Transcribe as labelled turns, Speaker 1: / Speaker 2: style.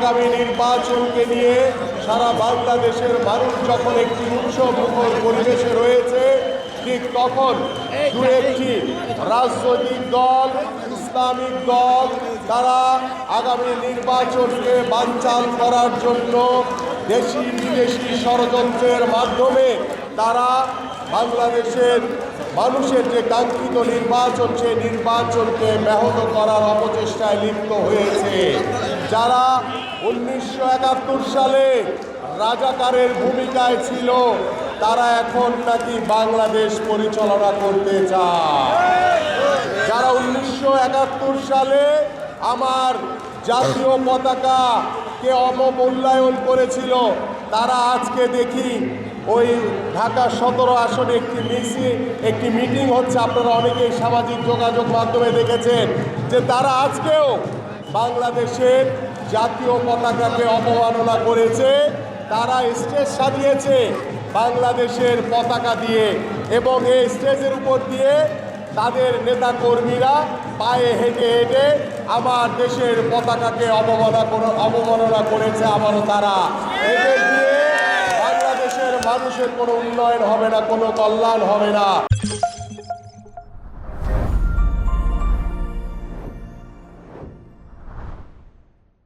Speaker 1: আগামী নির্বাচনকে নিয়ে সারা বাংলাদেশের মানুষ যখন একটি উৎসব মুখর পরিবেশে রয়েছে, ঠিক তখন দু একটি রাজনৈতিক দল ইসলামিক দল তারা আগামী নির্বাচনকে বানচাল করার জন্য দেশি বিদেশি ষড়যন্ত্রের মাধ্যমে তারা বাংলাদেশের মানুষের যে কাঙ্ক্ষিত নির্বাচন, সেই নির্বাচনকে ব্যাহত করার অপচেষ্টায় লিপ্ত হয়েছে। যারা উনিশশো একাত্তর সালে রাজাকারের ভূমিকায় ছিল, তারা এখন নাকি বাংলাদেশ পরিচালনা করতে চায়। একাত্তর সালে আমার জাতীয় পতাকাকে অবমূল্যায়ন করেছিল, তারা আজকে দেখি ওই ঢাকা সতেরো আসনে একটি মিছিল একটি মিটিং হচ্ছে, আপনারা অনেকেই সামাজিক যোগাযোগ মাধ্যমে দেখেছেন, যে তারা আজকেও বাংলাদেশের জাতীয় পতাকাকে অবমাননা করেছে, তারা স্টেজ সাজিয়েছে বাংলাদেশের পতাকা দিয়ে এবং এই স্টেজের উপর দিয়ে তাদের নেতা কর্মীরা পায়ে হেঁটে হেঁটে আমার দেশের পতাকাকে অবমাননা অবমাননা করেছে আবারও তারা। এদের দিয়ে বাংলাদেশের মানুষের কোনো উন্নয়ন হবে না, কোনো কল্যাণ হবে না।